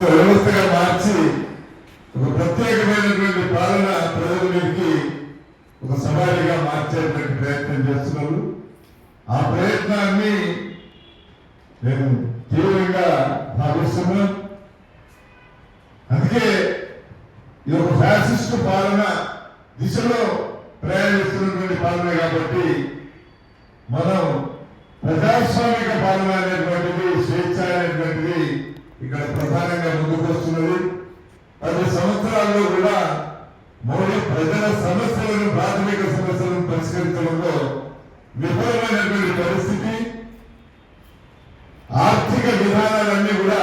వ్యవస్థగా మార్చి ఒక ప్రత్యేకమైనటువంటి పాలన ప్రజల ఒక సవాలుగా మార్చేటువంటి ప్రయత్నం చేస్తున్నారు ఆ ప్రయత్నాన్ని మేము తీవ్రంగా భావిస్తున్నాం అందుకే ఈ ఒక ఫ్యాసిస్ట్ పాలన దిశలో ప్రయాణిస్తున్నటువంటి పాలన కాబట్టి మనం ప్రజాస్వామిక పాలన అనేటువంటిది స్వేచ్ఛ అనేటువంటిది ఇక్కడ ప్రధానంగా ముందుకు వస్తున్నది. పది సంవత్సరాల్లో కూడా మోడీ ప్రజల సమస్యలను ప్రాథమిక సమస్యలను పరిష్కరించడంలో విఫలమైనటువంటి పరిస్థితి. ఆర్థిక విధానాలన్నీ కూడా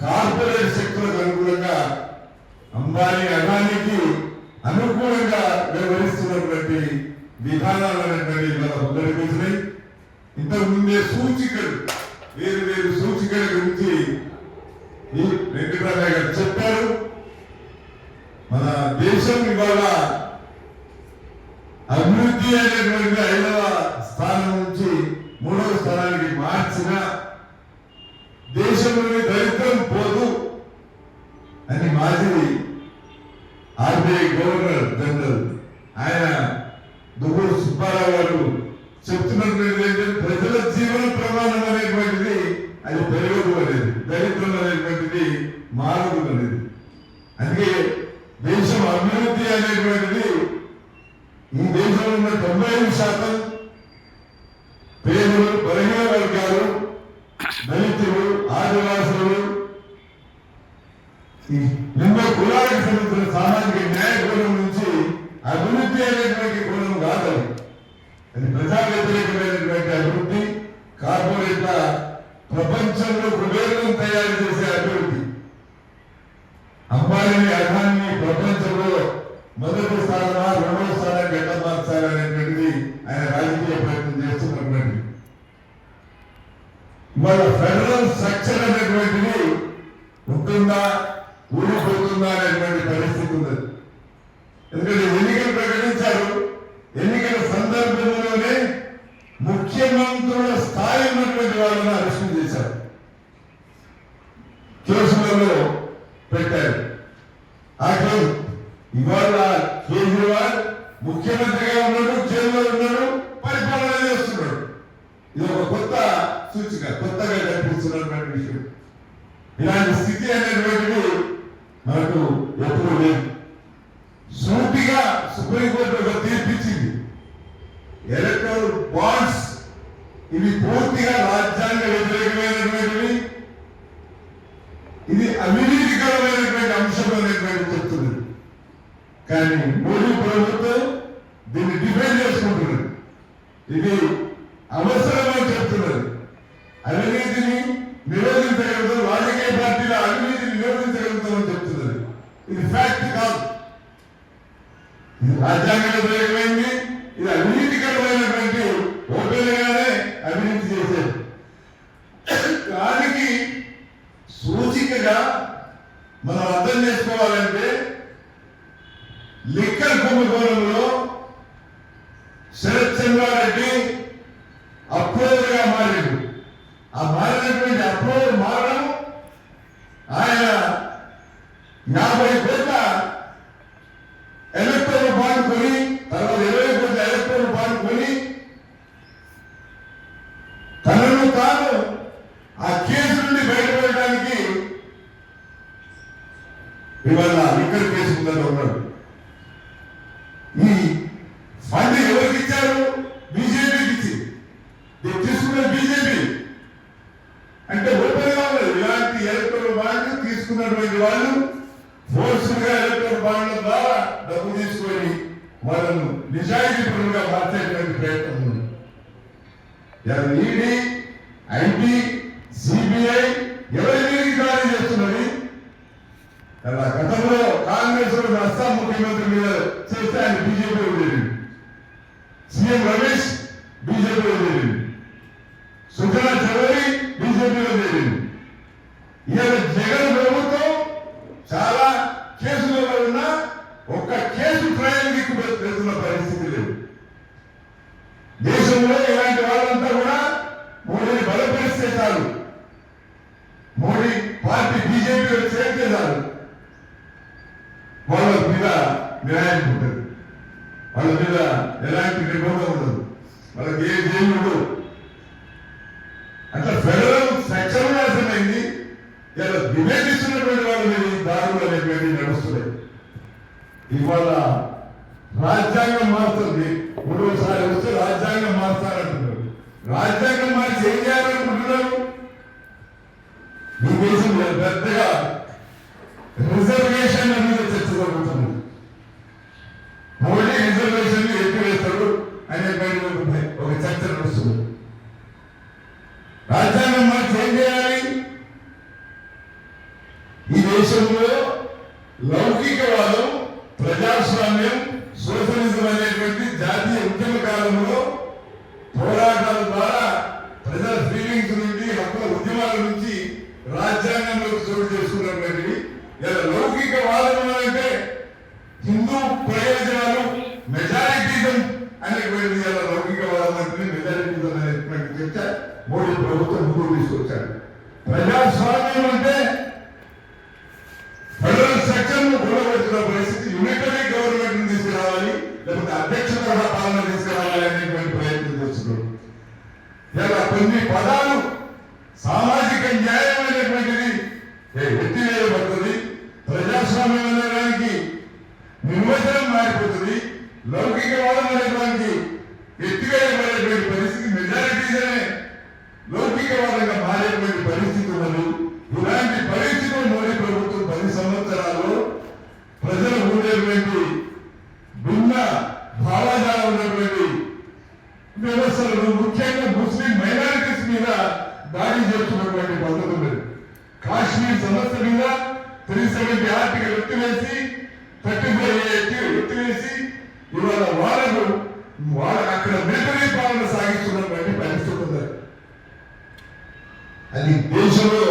కార్పొరేట్ శక్తులకు అనుకూలంగా అంబానీ అదానికి అనుకూలంగా వ్యవహరిస్తున్నటువంటి విధానాలు అనేటువంటి ఇవాళ ముందరికొచ్చినాయి ఇంతకు ముందే సూచికలు వేరు వేరు సూచికల గురించి ఈ వెంకటరామయ్య గారు చెప్పారు. మన దేశం ఇవాళ అభివృద్ధి అనేటువంటి ఐదవ స్థానం నుంచి మూడవ స్థానానికి మార్చిన దేశంలోని దరిద్రం పోదు అని మాజీ ఆర్బీఐ గవర్నర్ జనరల్ ఆయన దువ్వూరు సుబ్బారావు గారు చెప్తున్నటువంటి ఏంటంటే ప్రజల జీవన ప్రమాణం అనేటువంటిది అది పెరగదు అనేది. మారదు అనేది అందుకే దేశం అభివృద్ధి అనేటువంటిది ఈ దేశంలో ఉన్న తొంభై ఐదు శాతం పేదలు బలహీన వర్గాలు దళితులు ఆదివాసులు ఈ ఎన్నో కులాలకు సంబంధించిన సామాజిక న్యాయ కోణం నుంచి అభివృద్ధి అనేటువంటి కోణం కాదు అది. ప్రజా వ్యతిరేకమైనటువంటి అభివృద్ధి కార్పొరేట్ల ప్రపంచంలో కుబేరులను తయారు చేసే అభివృద్ధి అంబానీ సూచిక కొత్తగా కనిపిస్తున్నటువంటి విషయం. ఇలాంటి స్థితి అనేటువంటిది మనకు ఎప్పుడూ లేదు. సూటిగా సుప్రీంకోర్టు ఒక తీర్పిచ్చింది. ఎలక్ట్రల్ బాండ్స్ ఇవి పూర్తిగా రాజ్యాంగ వ్యతిరేకమైనటువంటివి. ఇది అవినీతికరమైనటువంటి అంశం అనేటువంటి చెప్తున్నది. కానీ మూడు ఫ్యాక్ట్ కాదు ఇది రాజ్యాంగ వ్యతిరేకమైంది ఇది అవినీతికరమైనటువంటి ఓపెన్ గానే అవినీతి చేసేది దానికి సూచికగా మనం అర్థం చేసుకోవాలంటే లిక్కర్ కుంభకోణంలో శరత్ చంద్రారెడ్డి మార్చేటువంటి ప్రయత్నం ఉంది ఈడీ ఐటీ సిబిఐ ఎవరి మీదకి దాడి చేస్తున్నది అలా గతంలో కాంగ్రెస్ అస్సాం ముఖ్యమంత్రి మీద చేస్తే ఆయన బీజేపీ వదిలేదు సీఎం రమేష్ బీజేపీ వదిలేదు సుజనా చౌదరి బీజేపీ వదిలేదు బీజేపీ చేస్తే చాలు వాళ్ళ మీద మినాయింపు ఉంటుంది. వాళ్ళ మీద ఎలాంటి నిబంధన ఉండదు. వాళ్ళకి ఏ జైలు ఉండదు. అట్లా ఫెడరల్ సెక్షన్ నాశనమైంది ఇలా విభేదిస్తున్నటువంటి వాళ్ళ దారులు అనేటువంటి నడుస్తున్నాయి. ఇవాళ రాజ్యాంగం మారుతుంది. మూడోసారి వస్తే రాజ్యాంగం మారుతారంటున్నారు. రాజ్యాంగం మార్చి ఏం చేయాలనుకుంటున్నారు? ఈ దేశంలో పెద్దగా రిజర్వేషన్ అనేది చర్చ జరుగుతుంది మళ్ళీ రిజర్వేషన్ ఎత్తివేస్తాడు అనే పైన ఒక చర్చ నడుస్తుంది. రాజ్యాంగం మనం ఏం చేయాలి? ఈ దేశంలో లౌకికవాదం ప్రజాస్వామ్యం సోషలిజం అనేటువంటి జాతీయ ఉద్యమ కాలంలో పోరాటాల ద్వారా ప్రజల ఫీలింగ్స్ నుండి హక్కుల ఉద్యమాల నుంచి రాజ్యాంగంలోకి చోటు చేసుకున్నటువంటివి లేదా లౌకిక లౌకికవాదం అంటే హిందూ ప్రయోజనాలు మెజారిటీజం అనేటువంటి ఇలా లౌకికవాదం అంటే మెజారిటీజం అనేటువంటి చర్చ మోడీ ప్రభుత్వం ముందుకు తీసుకొచ్చారు. ప్రజాస్వామ్యం అంటే ఫెడరల్ స్ట్రక్చర్ను కూడబెట్టిన పరిస్థితి యూనిటరీ గవర్నమెంట్ తీసుకురావాలి లేకపోతే అధ్యక్ష పాలన తీసుకురావాలి అనేటువంటి ప్రయత్నం చేస్తున్నారు. ఇలా కొన్ని పదాలు సామాజిక న్యాయం అనేటువంటిది ఏ- ఎత్తివేయబడుతుంది ప్రజాస్వామ్యం అనేదానికి నిర్వచనం మారిపోతుంది లౌకికవాదం అనేటువంటి ఎత్తివేయబడేటువంటి పరిస్థితి మెజారిటీనే లౌకికవాదంగా మారేటువంటి పరిస్థితులను ఉన్నది ఇలాంటి పరిస్థితులు మోడీ ప్రభుత్వం పది సంవత్సరాలు ప్రజలు ఉండేటువంటి భిన్న భావజాలం ఉన్నటువంటి వ్యవస్థలను ముఖ్యంగా ముస్లిం మైనారిటీస్ మీద దాడి చేస్తున్నటువంటి పద్ధతి ఉన్నది కాశ్మీర్ సమస్య మీద త్రీ సెవెంటీ ఆర్టికల్ ఎత్తివేసి థర్టీ ఫైవ్ ఎత్తివేసి ఇవాళ వాళ్ళకు వాళ్ళ అక్కడ మిలిటరీ పాలన సాగిస్తున్నారు పరిస్థితి ఉన్నది అది దేశంలో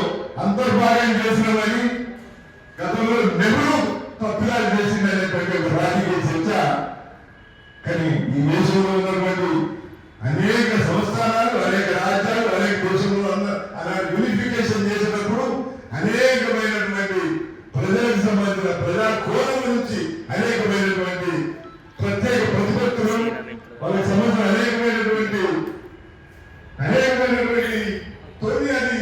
అంతర్భాగం చేసినవని గతంలో నెహ్రూ తప్పిదాలు చేసిందనేటువంటి ఒక రాజకీయ చర్చ. కానీ ఈ దేశంలో ఉన్న అనేక సంస్థానాలు అనేక రాజ్యాలు అనేక దేశంలో ఉన్న అలాంటి యూనిఫికేషన్ చేసినప్పుడు అనేకమైనటువంటి ప్రజలకు సంబంధించిన ప్రజా కోణం నుంచి అనేకమైనటువంటి ప్రత్యేక ప్రతిపత్తులు వాళ్ళకి సంబంధించిన అనేకమైనటువంటి అనేకమైనటువంటి తొలి అది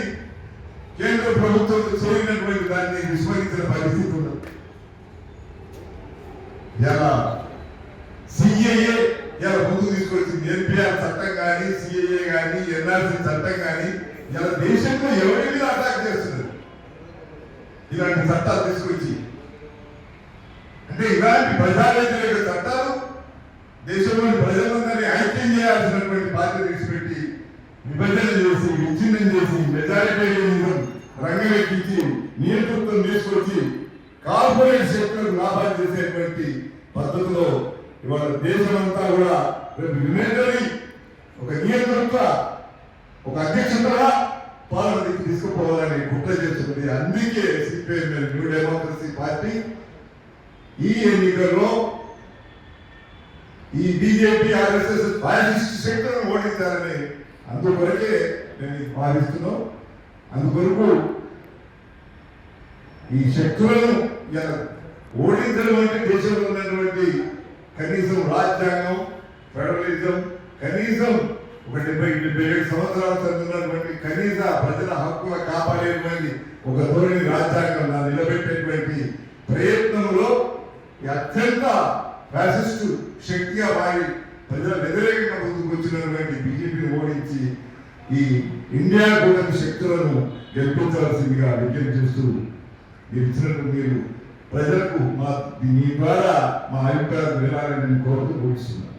కేంద్ర ప్రభుత్వం చేయనటువంటి దాన్ని విస్మరించిన పరిస్థితి ఉన్నది. ఎలా సిఏఏ ఇలా ముందుకు తీసుకొచ్చింది ఎన్పిఆర్ చట్టం కానీ సిఏఏ కానీ ఎన్ఆర్సీ చట్టం కానీ ఇలా దేశంలో ఎవరి మీద అటాక్ చేస్తున్నారు? ఇలాంటి చట్టాలు తీసుకొచ్చి. అంటే ఇలాంటి ప్రజా చట్టాలు దేశంలోని ప్రజలందరినీ ఐక్యం చేయాల్సినటువంటి బాధ్యత విడిచిపెట్టి విభజన చేసి విచ్ఛిన్నం చేసి మెజారిటేరియనిజం రంగమెక్కించి నియంతృత్వం తీసుకొచ్చి కార్పొరేట్ సెక్టర్ లాభాలు చేసేటువంటి పద్ధతిలో ఇవాళ దేశమంతా కూడా రేపు యునైటరీ ఒక నియంతృత్వ ఒక అధ్యక్షత పాలనకి తీసుకుపోవాలని కుట్ర చేస్తుంది. అందుకే సిపిఐ న్యూ డెమోక్రసీ పార్టీ ఈ ఎన్నికల్లో ఈ బీజేపీ ఆర్ఎస్ఎస్ ఫ్యాసిస్ట్ శక్తులను ఓడించాలని అందుకొరకే నేను భావిస్తున్నాం అందుకొరకు ఈ శక్తులను ఓడించడం అంటే దేశంలో ఉన్నటువంటి కనీసం రాజ్యాంగం ఫెడరలిజం కనీసం ఒక డెబ్బై డెబ్బై ఏడు సంవత్సరాల చదువుతున్నటువంటి కనీస ప్రజల హక్కుల కాపాడేటువంటి ఒక ధోరణి రాజ్యాంగం నా నిలబెట్టేటువంటి ప్రయత్నంలో అత్యంత ఫ్యాసిస్టు శక్తిగా మారి ప్రజల వ్యతిరేకంగా ముందుకు వచ్చినటువంటి బీజేపీని ఓడించి ఈ ఇండియా కూటమి శక్తులను గెలిపించవలసిందిగా విజ్ఞప్తి చేస్తూ మీరు ఇచ్చినట్టు మీరు ప్రజలకు మా మీ ద్వారా మా అభిప్రాయం వినాలని నేను కోరుతూ కూర్చున్నాను